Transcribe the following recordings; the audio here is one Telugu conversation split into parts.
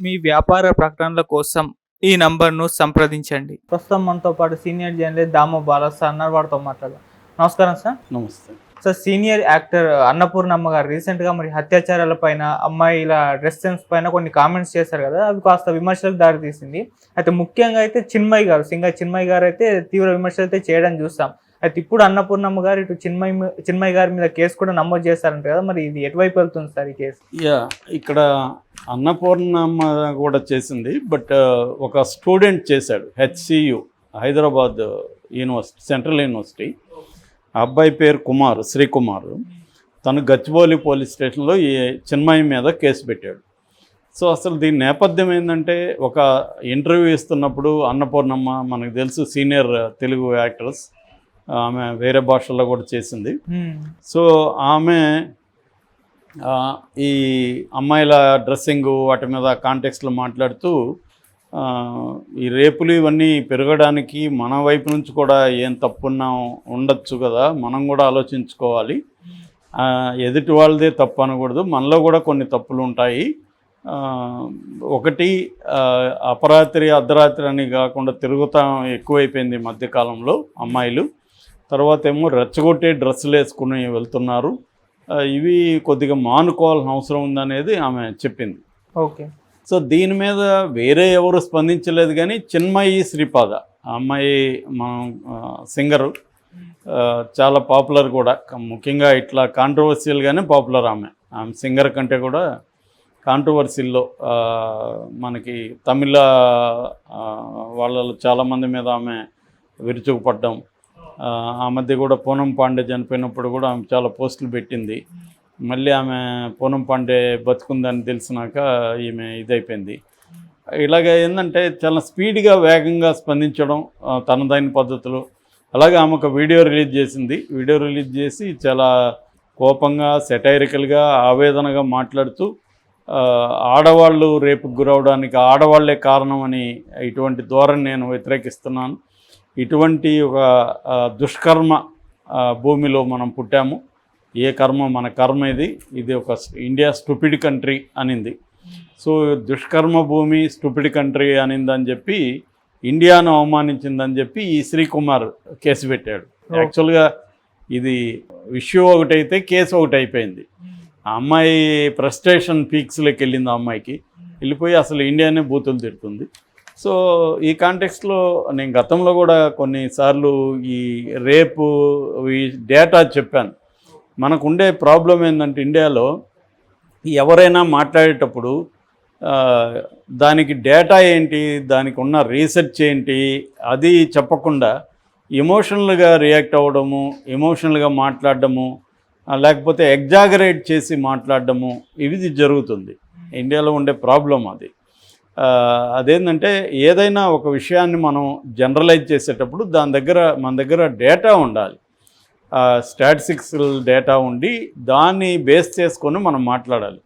మీ వ్యాపార ప్రకటనల కోసం ఈ నంబర్ను సంప్రదించండి. ప్రస్తుతం మనతో పాటు senior journalist Damu Bala sir అన్నారు వారితో మాట్లాడదాం. నమస్కారం సార్. నమస్తే. సార్ సీనియర్ యాక్టర్ అన్నపూర్ణమ్మ గారు రీసెంట్గా మరి అత్యాచారాల పైన అమ్మాయిల డ్రెస్ సెన్స్ పైన కొన్ని కామెంట్స్ చేశారు కదా అవి కాస్త విమర్శలకు దారి తీసింది అయితే ముఖ్యంగా అయితే చిన్మయ్ గారు సింగర్ చిన్మయ్ గారు అయితే తీవ్ర విమర్శలు అయితే చేయడం చూస్తాం అయితే ఇప్పుడు అన్నపూర్ణమ్మ గారు ఇటు చిన్మయ్ చిన్మయ్ గారి మీద కేసు కూడా నమోదు చేశారంట కదా మరి ఇది ఎటువైపు వెళ్తుంది సార్ ఈ కేసు? యా ఇక్కడ అన్నపూర్ణమ్మ కూడా చేసింది బట్ ఒక స్టూడెంట్ చేశాడు HCU Hyderabad university central university. ఆ అబ్బాయి పేరు కుమార్ శ్రీకుమార్. తను గచ్చిబౌలి పోలీస్ స్టేషన్లో ఈ చిన్మయి మీద కేసు పెట్టాడు. సో అసలు దీని నేపథ్యం ఏంటంటే ఒక ఇంటర్వ్యూ ఇస్తున్నప్పుడు అన్నపూర్ణమ్మ మనకు తెలుసు సీనియర్ తెలుగు యాక్ట్రెస్ ఆమె వేరే భాషల్లో కూడా చేసింది. సో ఆమె ఈ అమ్మాయిల డ్రెస్సింగ్ వాటి మీద కాంటెక్స్లో మాట్లాడుతూ ఈ రేపులు ఇవన్నీ పెరగడానికి మన వైపు నుంచి కూడా ఏం తప్పున్నా ఉండొచ్చు కదా మనం కూడా ఆలోచించుకోవాలి. ఎదుటి వాళ్ళదే తప్పు అనకూడదు మనలో కూడా కొన్ని తప్పులు ఉంటాయి. ఒకటి అపరాత్రి అర్ధరాత్రి అని కాకుండా తిరుగుతాం ఎక్కువైపోయింది మధ్యకాలంలో అమ్మాయిలు. తర్వాత ఏమో రెచ్చగొట్టే డ్రెస్సులు వేసుకుని వెళ్తున్నారు. ఇవి కొద్దిగా మానుకోవాల్సిన అవసరం ఉందనేది ఆమె చెప్పింది. ఓకే. సో దీని మీద వేరే ఎవరు స్పందించలేదు కానీ చిన్మయి శ్రీపాద అమ్మాయి మనం సింగరు చాలా పాపులర్ కూడా. ముఖ్యంగా ఇట్లా కాంట్రవర్షియల్గానే పాపులర్ ఆమె. ఆమె సింగర్ కంటే కూడా కాంట్రవర్సీల్లో మనకి తమిళ వాళ్ళలో చాలామంది మీద ఆమె విరుచుకుపడ్డం ఆ, మధ్య కూడా పూనం పాండే చనిపోయినప్పుడు కూడా ఆమె చాలా పోస్టులు పెట్టింది. మళ్ళీ ఆమె పూనం పాండే బతుకుందని తెలిసినాక ఈమె ఇదైపోయింది. ఇలాగ ఏంటంటే చాలా స్పీడ్గా వేగంగా స్పందించడం తనదైన పద్ధతులు. అలాగే ఆమె ఒక వీడియో రిలీజ్ చేసింది. వీడియో రిలీజ్ చేసి చాలా కోపంగా సెటైరికల్గా ఆవేదనగా మాట్లాడుతూ ఆడవాళ్ళు రేపు గురవడానికి ఆడవాళ్ళే కారణం అని ఇటువంటి ధోరణి నేను వ్యతిరేకిస్తున్నాను. ఇటువంటి ఒక దుష్కర్మ భూమిలో మనం పుట్టాము. ఏ కర్మ మన కర్మ ఇది. ఇది ఒక ఇండియా స్టూపిడ్ కంట్రీ అనింది. సో దుష్కర్మ భూమి స్టూపిడ్ కంట్రీ అనిందని చెప్పి ఇండియాను అవమానించిందని చెప్పి ఈ శ్రీకుమార్ కేసు పెట్టాడు. యాక్చువల్గా ఇది ఇష్యూ ఒకటైతే కేసు ఒకటి అయిపోయింది ఆ అమ్మాయి ఫ్రస్ట్రేషన్ పీక్స్లోకి వెళ్ళింది ఆ అమ్మాయికి. వెళ్ళిపోయి అసలు ఇండియానే బూతులు తిడుతుంది. సో ఈ కాంటెక్స్లో నేను గతంలో కూడా కొన్నిసార్లు ఈ రేపు ఈ డేటా చెప్పాను. మనకు ఉండే ప్రాబ్లం ఏంటంటే ఇండియాలో ఎవరైనా మాట్లాడేటప్పుడు దానికి డేటా ఏంటి దానికి ఉన్న రీసెర్చ్ ఏంటి అది చెప్పకుండా ఎమోషనల్గా రియాక్ట్ అవ్వడము ఎమోషనల్గా మాట్లాడడము లేకపోతే ఎగ్జాగరేట్ చేసి మాట్లాడడము ఇది జరుగుతుంది. ఇండియాలో ఉండే ప్రాబ్లం అది. అదేంటంటే ఏదైనా ఒక విషయాన్ని మనం జనరలైజ్ చేసేటప్పుడు దాని దగ్గర మన దగ్గర డేటా ఉండాలి. స్టాటిస్టిక్స్ డేటా ఉండి దాన్ని బేస్ చేసుకొని మనం మాట్లాడాలి.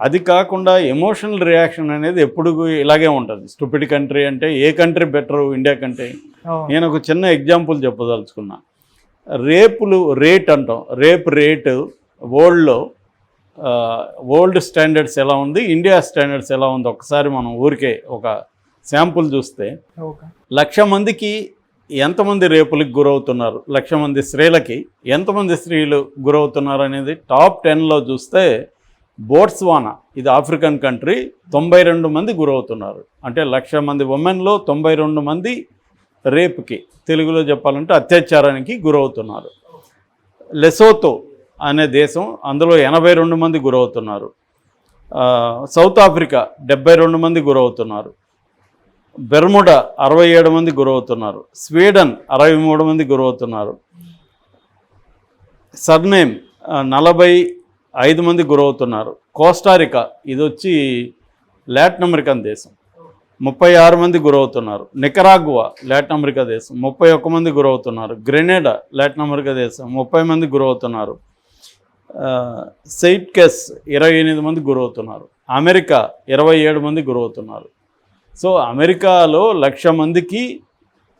అది కాకుండా ఎమోషనల్ రియాక్షన్ అనేది ఎప్పుడు ఇలాగే ఉంటుంది. స్టూపిడ్ కంట్రీ అంటే ఏ కంట్రీ బెటర్? ఇండియా కంటే. నేను ఒక చిన్న ఎగ్జాంపుల్ చెప్పదలుచుకున్నా. రేపులు రేట్ అంటాం. రేప్ రేటు వరల్డ్లో వరల్డ్ స్టాండర్డ్స్ ఎలా ఉంది ఇండియా స్టాండర్డ్స్ ఎలా ఉంది? ఒకసారి మనం ఊరికే ఒక శాంపుల్ చూస్తే లక్ష మందికి ఎంతమంది రేపులకు గురవుతున్నారు? లక్ష మంది స్త్రీలకి ఎంతమంది స్త్రీలు గురవుతున్నారు అనేది టాప్ టెన్లో చూస్తే బోట్స్వానా ఇది ఆఫ్రికన్ కంట్రీ తొంభై రెండు మంది గురవుతున్నారు. అంటే లక్ష మంది ఉమెన్లో తొంభై రెండు మంది రేపుకి తెలుగులో చెప్పాలంటే అత్యాచారానికి గురవుతున్నారు. లెసోతో అనే దేశం అందులో ఎనభై రెండు మంది గురవుతున్నారు. సౌత్ ఆఫ్రికా డెబ్బై రెండు మంది గురవుతున్నారు. బెర్ముడా అరవై ఏడు మంది గురవుతున్నారు. స్వీడన్ అరవై మూడు మంది గురవుతున్నారు. సర్నేమ్ నలభై ఐదు మంది గురవుతున్నారు. కోస్టారికా ఇది వచ్చి లాటిన్ అమెరికన్ దేశం. ముప్పై ఆరు మంది గురవుతున్నారు. నికరాగువా లాటిన్ అమెరికా దేశం. ముప్పై ఒక్క మంది గురవుతున్నారు. గ్రెనేడా లాటిన్ అమెరికా దేశం. ముప్పై మంది గురవుతున్నారు. సెయిట్ సెయిట్కెస్ ఇరవై ఎనిమిది మంది గురవుతున్నారు. అమెరికా ఇరవై ఏడు మంది గురవుతున్నారు. సో అమెరికాలో లక్ష మందికి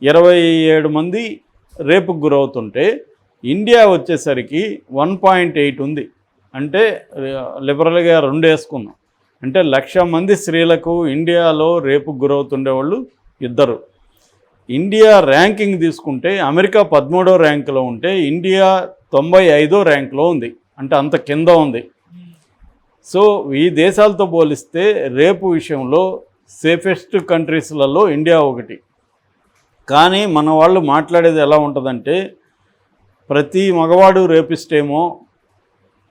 ఇరవై ఏడు మంది రేపుకు గురవుతుంటే ఇండియా వచ్చేసరికి వన్ పాయింట్ ఎయిట్ ఉంది. అంటే లిబరల్గా రెండు వేసుకున్నాం. అంటే లక్ష మంది స్త్రీలకు ఇండియాలో రేపు గురవుతుండేవాళ్ళు ఇద్దరు. ఇండియా ర్యాంకింగ్ తీసుకుంటే అమెరికా పదమూడో ర్యాంకులో ఉంటే ఇండియా తొంభై ఐదో ర్యాంకులో ఉంది. అంటే అంత కింద ఉంది. సో ఈ దేశాలతో పోలిస్తే రేపు విషయంలో సేఫెస్ట్ కంట్రీస్లలో ఇండియా ఒకటి. కానీ మన వాళ్ళు మాట్లాడేది ఎలా ఉంటుందంటే ప్రతి మగవాడు రేపిస్టేమో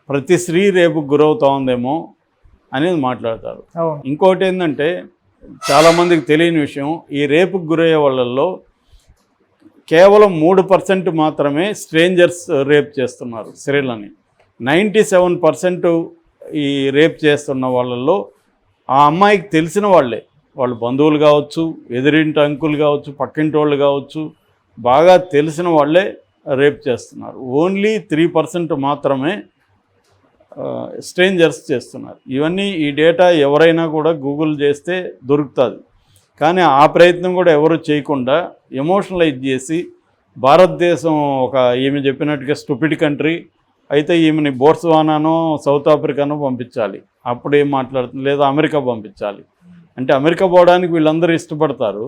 ప్రతి స్త్రీ రేపు గురవుతా ఉందేమో అనేది మాట్లాడతారు. ఇంకోటి ఏంటంటే చాలామందికి తెలియని విషయం ఈ రేపుకు గురయ్యే వాళ్ళల్లో కేవలం మూడు పర్సెంట్ మాత్రమే స్ట్రేంజర్స్ రేప్ చేస్తున్నారు స్త్రీలని. నైంటీ సెవెన్ పర్సెంట్ ఈ రేప్ చేస్తున్న వాళ్ళల్లో ఆ అమ్మాయికి తెలిసిన వాళ్ళే. వాళ్ళు బంధువులు కావచ్చు ఎదురింటి అంకులు కావచ్చు పక్కింటి వాళ్ళు కావచ్చు బాగా తెలిసిన వాళ్ళే రేప్ చేస్తున్నారు. ఓన్లీ త్రీ పర్సెంట్ మాత్రమే స్ట్రేంజర్స్ చేస్తున్నారు. ఇవన్నీ ఈ డేటా ఎవరైనా కూడా గూగుల్ చేస్తే దొరుకుతుంది. కానీ ఆ ప్రయత్నం కూడా ఎవరు చేయకుండా ఎమోషనలైజ్ చేసి భారతదేశం ఒక ఏమి చెప్పినట్టుగా స్టూపిడ్ కంట్రీ అయితే ఈమెని బోర్స్వానానో సౌత్ ఆఫ్రికానో పంపించాలి. అప్పుడు ఏం మాట్లాడుతుంది లేదా అమెరికా పంపించాలి. అంటే అమెరికా పోవడానికి వీళ్ళందరూ ఇష్టపడతారు.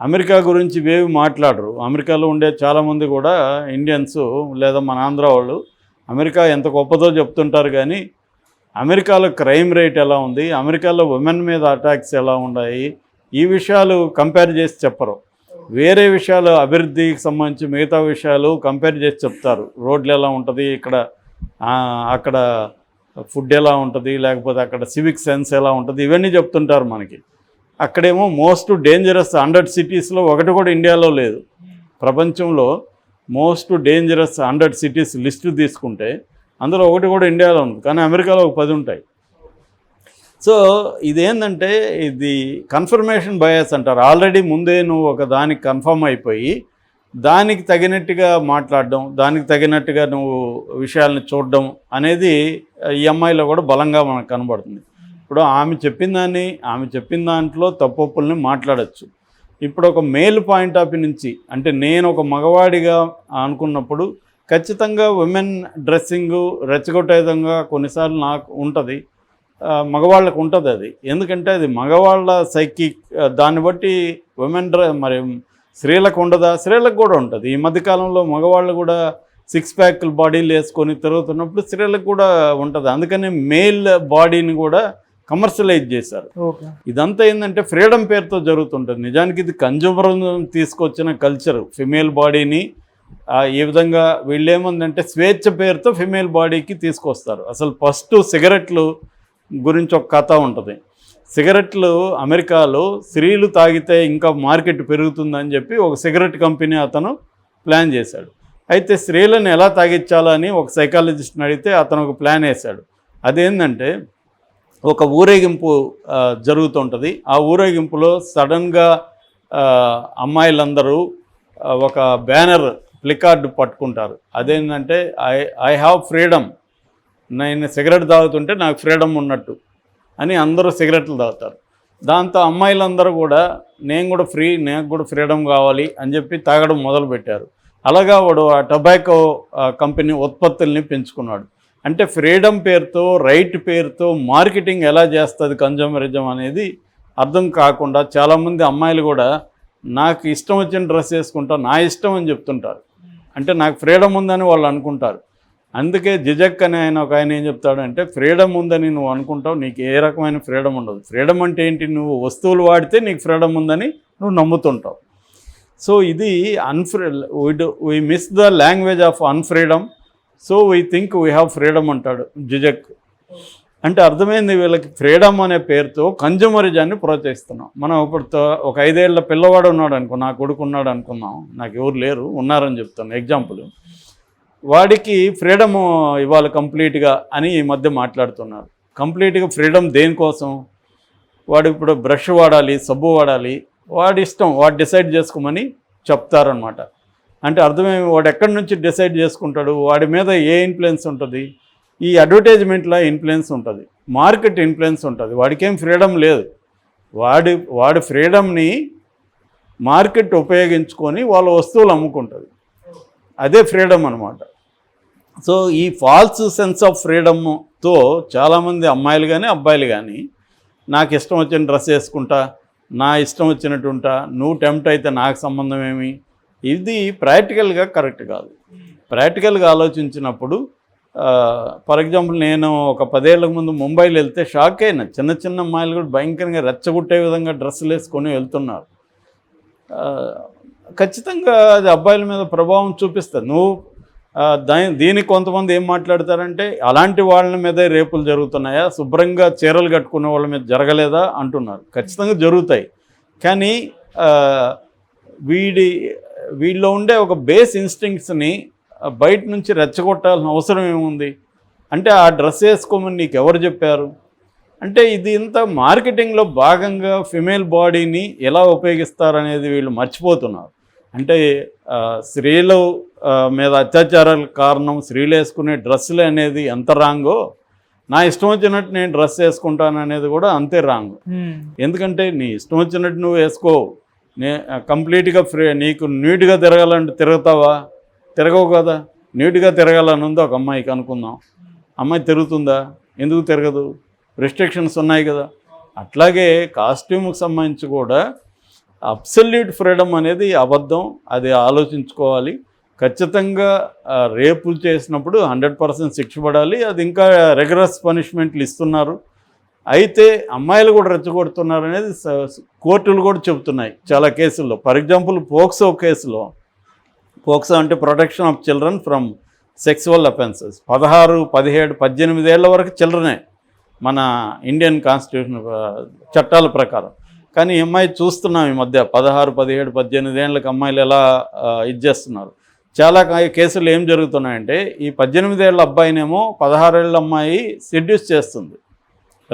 అమెరికా గురించి ఇవేవి మాట్లాడరు. అమెరికాలో ఉండే చాలామంది కూడా ఇండియన్స్ లేదా మన ఆంధ్ర వాళ్ళు అమెరికా ఎంత గొప్పదో చెప్తుంటారు కానీ అమెరికాలో క్రైమ్ రేట్ ఎలా ఉంది? అమెరికాలో ఉమెన్ మీద అటాక్స్ ఎలా ఉన్నాయి? ఈ విషయాలు కంపేర్ చేసి చెప్పరు. వేరే విషయాలు అభివృద్ధికి సంబంధించి మిగతా విషయాలు కంపేర్ చేసి చెప్తారు. రోడ్లు ఎలా ఉంటుంది? ఇక్కడ అక్కడ ఫుడ్ ఎలా ఉంటుంది లేకపోతే అక్కడ సివిక్ సెన్స్ ఎలా ఉంటుంది ఇవన్నీ చెప్తుంటారు మనకి. అక్కడేమో మోస్ట్ డేంజరస్ హండ్రెడ్ సిటీస్లో ఒకటి కూడా ఇండియాలో లేదు. ప్రపంచంలో most dangerous hundred cities list తీసుకుంటే అందులో ఒకటి కూడా ఇండియాలో ఉంది కానీ అమెరికాలో ఒక పది ఉంటాయి. సో ఇదేంటంటే ఇది కన్ఫర్మేషన్ బయాస్ అంటారు. ఆల్రెడీ ముందే నువ్వు ఒక దానికి కన్ఫర్మ్ అయిపోయి దానికి తగినట్టుగా మాట్లాడడం దానికి తగినట్టుగా నువ్వు విషయాలను చూడడం అనేది ఈ అమ్మాయిలో కూడా బలంగా మనకు కనబడుతుంది. ఇప్పుడు ఆమె చెప్పిన దాన్ని ఆమె చెప్పిన దాంట్లో తప్పొప్పుల్ని మాట్లాడచ్చు. ఇప్పుడు ఒక మేల్ పాయింట్ ఆఫ్ నుంచి అంటే నేను ఒక మగవాడిగా అనుకున్నప్పుడు ఖచ్చితంగా ఉమెన్ డ్రెస్సింగ్ రెచ్చగొట్టే విధంగా కొన్నిసార్లు నాకు ఉంటుంది. మగవాళ్ళకు ఉంటుంది అది. ఎందుకంటే అది మగవాళ్ళ సైకిక్ దాన్ని బట్టి ఉమెన్ డ్ర మరి స్త్రీలకు ఉండదా? స్త్రీలకు కూడా ఉంటుంది. ఈ మధ్యకాలంలో మగవాళ్ళు కూడా సిక్స్ ప్యాక్ బాడీలు వేసుకొని తిరుగుతున్నప్పుడు స్త్రీలకు కూడా ఉంటుంది. అందుకని మేల్ బాడీని కూడా కమర్షియలైజ్ చేశారు. ఇదంతా ఏంటంటే ఫ్రీడమ్ పేరుతో జరుగుతుంటుంది. నిజానికి ఇది కన్జ్యూమర్ తీసుకొచ్చిన కల్చర్ ఫిమేల్ బాడీని ఈ విధంగా వీళ్ళు ఏముందంటే స్వేచ్ఛ పేరుతో ఫిమేల్ బాడీకి తీసుకొస్తారు. అసలు ఫస్ట్ సిగరెట్లు గురించి ఒక కథ ఉంటుంది. సిగరెట్లు అమెరికాలో స్త్రీలు తాగితే ఇంకా మార్కెట్ పెరుగుతుందని చెప్పి ఒక సిగరెట్ కంపెనీ అతను ప్లాన్ చేశాడు. అయితే స్త్రీలను ఎలా తాగించాలని ఒక సైకాలజిస్ట్ని అడిగితే అతను ఒక ప్లాన్ వేశాడు. అదేంటంటే ఒక ఊరేగింపు జరుగుతుంటుంది. ఆ ఊరేగింపులో సడన్గా అమ్మాయిలందరూ ఒక బ్యానర్ ప్లికార్డు పట్టుకుంటారు. అదేంటంటే ఐ ఐ హ్యావ్ ఫ్రీడమ్. నేను సిగరెట్ తాగుతుంటే నాకు ఫ్రీడమ్ ఉన్నట్టు. అని అందరూ సిగరెట్లు తాగుతారు. దాంతో అమ్మాయిలందరూ కూడా నేను కూడా ఫ్రీ నాకు కూడా ఫ్రీడమ్ కావాలి అని చెప్పి తాగడం మొదలుపెట్టారు. అలాగా వాడు ఆ టొబాకో కంపెనీ ఉత్పత్తుల్ని పెంచుకున్నాడు. అంటే ఫ్రీడమ్ పేరుతో రైట్ పేరుతో మార్కెటింగ్ ఎలా చేస్తుంది కన్జ్యూమరిజం అనేది అర్థం కాకుండా చాలామంది అమ్మాయిలు కూడా నాకు ఇష్టం వచ్చిన డ్రెస్ వేసుకుంటా నా ఇష్టం అని చెప్తుంటారు. అంటే నాకు ఫ్రీడమ్ ఉందని వాళ్ళు అనుకుంటారు. అందుకే జిజక్ అనే ఆయన ఒక ఆయన ఏం చెప్తాడంటే ఫ్రీడమ్ ఉందని నువ్వు అనుకుంటావు నీకు ఏ రకమైన ఫ్రీడమ్ ఉండదు. ఫ్రీడమ్ అంటే ఏంటి? నువ్వు వస్తువులు వాడితే నీకు ఫ్రీడమ్ ఉందని నువ్వు నమ్ముతుంటావు. సో ఇది unfree we miss the language of unfreedom so we think we have freedom అంటాడు జిజక్. అంటే అర్థమైంది వీళ్ళకి ఫ్రీడమ్ అనే పేరుతో కన్జ్యూమరిజాన్ని ప్రోత్సహిస్తున్నాం. మనం ఇప్పుడు ఒక ఐదేళ్ళ పిల్లవాడు ఉన్నాడు అనుకో నా కొడుకు ఉన్నాడు అనుకున్నాం నాకు ఎవరు లేరు ఉన్నారని చెప్తాను. ఎగ్జాంపుల్ వాడికి ఫ్రీడమ్ ఇవ్వాలి కంప్లీట్గా అని ఈ మధ్య మాట్లాడుతున్నారు. కంప్లీట్గా ఫ్రీడమ్ దేనికోసం? వాడు ఇప్పుడు బ్రష్ వాడాలి సబ్బు వాడాలి వాడి ఇష్టం వాడు డిసైడ్ చేసుకోమని చెప్తారనమాట అంటే అర్థమేమి? వాడు ఎక్కడి నుంచి డిసైడ్ చేసుకుంటాడు? వాడి మీద ఏ ఇన్ఫ్లుయెన్స్ ఉంటుంది? ఈ అడ్వర్టైజ్మెంట్లో ఇన్ఫ్లుయెన్స్ ఉంటుంది. మార్కెట్ ఇన్ఫ్లుయెన్స్ ఉంటుంది. వాడికేం ఫ్రీడమ్ లేదు. వాడి వాడి ఫ్రీడమ్ని మార్కెట్ ఉపయోగించుకొని వాళ్ళ వస్తువులు అమ్ముకుంటుంది. అదే ఫ్రీడమ్ అనమాట సో ఈ ఫాల్స్ సెన్స్ ఆఫ్ ఫ్రీడమ్తో చాలామంది అమ్మాయిలు కానీ అబ్బాయిలు కానీ నాకు ఇష్టం వచ్చిన డ్రెస్ వేసుకుంటా నా ఇష్టం వచ్చినట్టు ఉంటా నువ్వు టెంప్ట్ అయితే నాకు సంబంధం ఏమి? ఇది ప్రాక్టికల్గా కరెక్ట్ కాదు. ప్రాక్టికల్గా ఆలోచించినప్పుడు ఫర్ ఎగ్జాంపుల్ నేను ఒక పదేళ్ళకు ముందు ముంబైలో వెళ్తే షాక్ అయినా చిన్న చిన్న అమ్మాయిలు కూడా భయంకరంగా రెచ్చగొట్టే విధంగా డ్రెస్సులు వేసుకొని వెళ్తున్నారు. ఖచ్చితంగా అది అబ్బాయిల మీద ప్రభావం చూపిస్తుంది. నువ్వు దీనికి కొంతమంది ఏం మాట్లాడతారంటే అలాంటి వాళ్ళ మీదే రేపులు జరుగుతున్నాయా? శుభ్రంగా చీరలు కట్టుకునే వాళ్ళ మీద జరగలేదా? అంటున్నారు. ఖచ్చితంగా జరుగుతాయి. కానీ వీడి వీళ్ళలో ఉండే ఒక బేస్ ఇన్స్టింక్ట్స్ని బయట నుంచి రెచ్చగొట్టాల్సిన అవసరం ఏముంది? అంటే ఆ డ్రెస్ వేసుకోమని నీకు ఎవరు చెప్పారు? అంటే ఇది ఇంత మార్కెటింగ్లో భాగంగా ఫిమేల్ బాడీని ఎలా ఉపయోగిస్తారనేది వీళ్ళు మర్చిపోతున్నారు. అంటే స్త్రీలు మీద అత్యాచారాలకు కారణం స్త్రీలు వేసుకునే డ్రెస్సులు అనేది ఎంత రాంగో నా ఇష్టం వచ్చినట్టు నేను డ్రెస్ వేసుకుంటాను అనేది కూడా అంతే రాంగ్. ఉమ్, ఎందుకంటే నీ ఇష్టం వచ్చినట్టు నువ్వు వేసుకో. నే కంప్లీట్గా ఫ్రీ నీకు నీట్గా తిరగాలంటే తిరుగుతావా? తిరగవు కదా. నీట్గా తిరగాలని ఉంది ఒక అమ్మాయికి అనుకుందాం. అమ్మాయి తిరుగుతుందా? ఎందుకు తిరగదు? రిస్ట్రిక్షన్స్ ఉన్నాయి కదా. అట్లాగే కాస్ట్యూమ్కి సంబంధించి కూడా అబ్సల్యూట్ ఫ్రీడమ్ అనేది అబద్ధం అది ఆలోచించుకోవాలి. ఖచ్చితంగా రేపు రేపులు చేసినప్పుడు హండ్రెడ్ పర్సెంట్ శిక్ష పడాలి. అది ఇంకా రెగ్యులర్స్ పనిష్మెంట్లు ఇస్తున్నారు. అయితే అమ్మాయిలు కూడా రెచ్చగొడుతున్నారు అనేది కోర్టులు కూడా చెబుతున్నాయి చాలా కేసుల్లో. ఫర్ ఎగ్జాంపుల్ పోక్సో కేసులో పోక్సో అంటే protection of children from sexual offences. పదహారు పదిహేడు పద్దెనిమిది ఏళ్ళ వరకు చిల్డ్రనే మన ఇండియన్ కాన్స్టిట్యూషన్ చట్టాల ప్రకారం. కానీ ఈ అమ్మాయి చూస్తున్నాం ఈ మధ్య పదహారు పదిహేడు పద్దెనిమిది ఏళ్ళకి అమ్మాయిలు ఎలా ఇది చేస్తున్నారు. చాలా కేసులు ఏం జరుగుతున్నాయంటే ఈ పద్దెనిమిదేళ్ళ అబ్బాయినేమో పదహారేళ్ళ అమ్మాయి సెడ్యూస్ చేస్తుంది.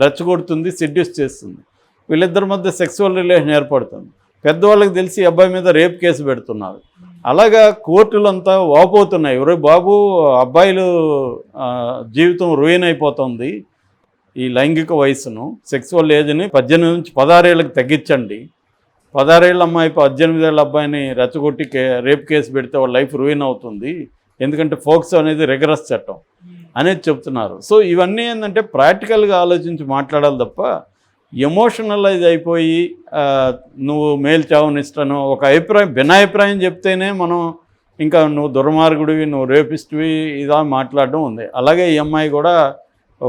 రెచ్చగొడుతుంది సెడ్యూస్ చేస్తుంది. వీళ్ళిద్దరి మధ్య సెక్సువల్ రిలేషన్ ఏర్పడుతుంది. పెద్దవాళ్ళకి తెలిసి ఈ అబ్బాయి మీద రేప్ కేసు పెడుతున్నారు. అలాగా కోర్టులంతా వాపోతున్నాయి. ఒరే బాబు అబ్బాయిలు జీవితం రూయిన్ అయిపోతుంది. ఈ లైంగిక వయసును సెక్సువల్ ఏజ్ని పద్దెనిమిది నుంచి పదహారేళ్ళకి తగ్గించండి. పదహారేళ్ళ అమ్మాయి పద్దెనిమిదేళ్ళ అబ్బాయిని రెచ్చగొట్టి కే రేప్ కేసు పెడితే వాళ్ళ లైఫ్ రూయిన్ అవుతుంది. ఎందుకంటే ఫోక్స్ అనేది రెగరస్ చట్టం అనేది చెప్తున్నారు. సో ఇవన్నీ ఏంటంటే ప్రాక్టికల్గా ఆలోచించి మాట్లాడాలి తప్ప ఎమోషనలైజ్ అయిపోయి నువ్వు మేల్ చావనిస్తాను ఒక అభిప్రాయం భిన్నాభిప్రాయం చెప్తేనే మనం ఇంకా నువ్వు దుర్మార్గుడివి నువ్వు రేపిస్ట్వి ఇదా మాట్లాడడం ఉంది. అలాగే ఈ అమ్మాయి కూడా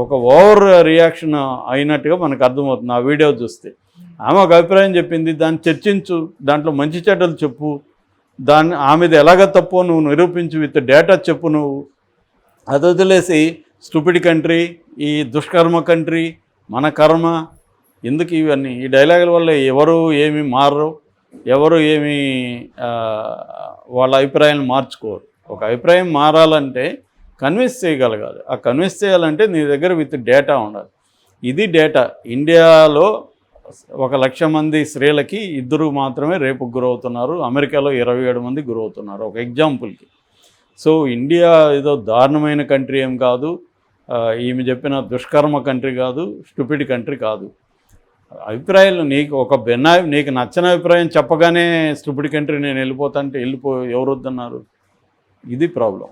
ఒక ఓవర్ రియాక్షన్ అయినట్టుగా మనకు అర్థమవుతుంది. ఆ వీడియో చూస్తే. ఆమె ఒక అభిప్రాయం చెప్పింది దాన్ని చర్చించు దాంట్లో మంచి చెడ్డలు చెప్పు. దాన్ని ఆమెది ఎలాగ తప్పో నువ్వు నిరూపించు విత్ డేటా చెప్పు నువ్వు. అది వదిలేసి స్టూపిడ్ కంట్రీ ఈ దుష్కర్మ కంట్రీ మన కర్మ. ఎందుకు ఇవన్నీ? ఈ డైలాగుల వల్ల ఎవరు ఏమి మారరు ఎవరు ఏమి వాళ్ళ అభిప్రాయాలు మార్చుకోరు. ఒక అభిప్రాయం మారాలంటే కన్విన్స్ చేయగలగాలి. ఆ కన్విన్స్ చేయాలంటే నీ దగ్గర విత్ డేటా ఉండాలి. ఇది డేటా. ఇండియాలో ఒక లక్ష మంది స్త్రీలకి ఇద్దరు మాత్రమే రేపు గురవుతున్నారు. అమెరికాలో ఇరవై ఏడు మంది గురవుతున్నారు. ఒక ఎగ్జాంపుల్కి. సో ఇండియా ఏదో దారుణమైన కంట్రీ ఏం కాదు. ఈమె చెప్పిన దుష్కర్మ కంట్రీ కాదు స్టూపిడ్ కంట్రీ కాదు. అభిప్రాయాలు నీకు ఒక భిన్న నీకు నచ్చని అభిప్రాయం చెప్పగానే స్టూపిడ్ కంట్రీ నేను వెళ్ళిపోతా అంటే వెళ్ళిపో ఎవరొద్దన్నారు ఇది ప్రాబ్లం.